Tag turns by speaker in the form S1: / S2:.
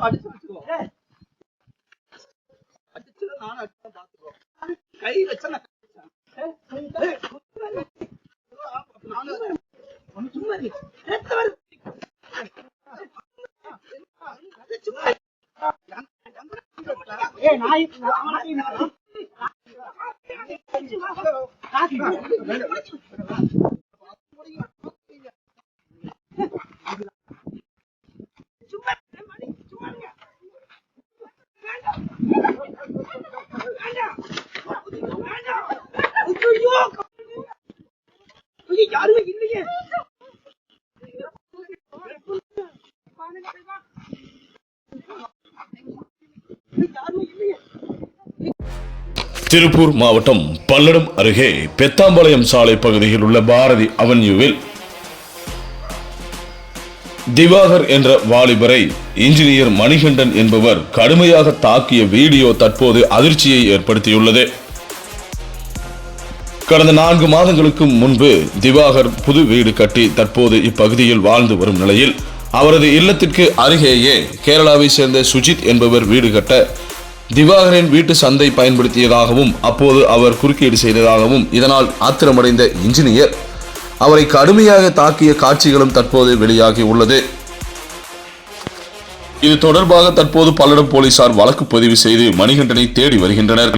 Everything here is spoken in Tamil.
S1: அடிச்சு வச்சுக்கோ அடிச்சுல நானும் அடிச்சு பாத்துக்கோ கை நான் நானும் சும்மா நாய் யாருமே இல்லையே.
S2: திருப்பூர் மாவட்டம் பல்லடம் அருகே பெத்தாம்பாளையம் சாலை பகுதியில் உள்ள பாரதி அவென்யூவில் திவாகர் என்ற வாலிபரை இன்ஜினியர் மணிகண்டன் என்பவர் கடுமையாக தாக்கிய வீடியோ தற்போது அதிர்ச்சியை ஏற்படுத்தியுள்ளது. கடந்த நான்கு மாதங்களுக்கு முன்பு திவாகர் புது வீடு கட்டி தற்போது இப்பகுதியில் வாழ்ந்து வரும் நிலையில் அவரது இல்லத்திற்கு அருகேயே கேரளாவை சேர்ந்த சுஜித் என்பவர் வீடு கட்ட திவாகரின் வீட்டு சந்தை பயன்படுத்தியதாகவும் அப்போது அவர் குறுக்கீடு செய்ததாகவும் இதனால் ஆத்திரமடைந்த இன்ஜினியர் அவரை கடுமையாக தாக்கிய காட்சிகளும் தற்போது வெளியாகி உள்ளது. இது தொடர்பாக தற்போது பல்லடம் போலீசார் வழக்கு பதிவு செய்து மணிகண்டனை தேடி வருகின்றனர்.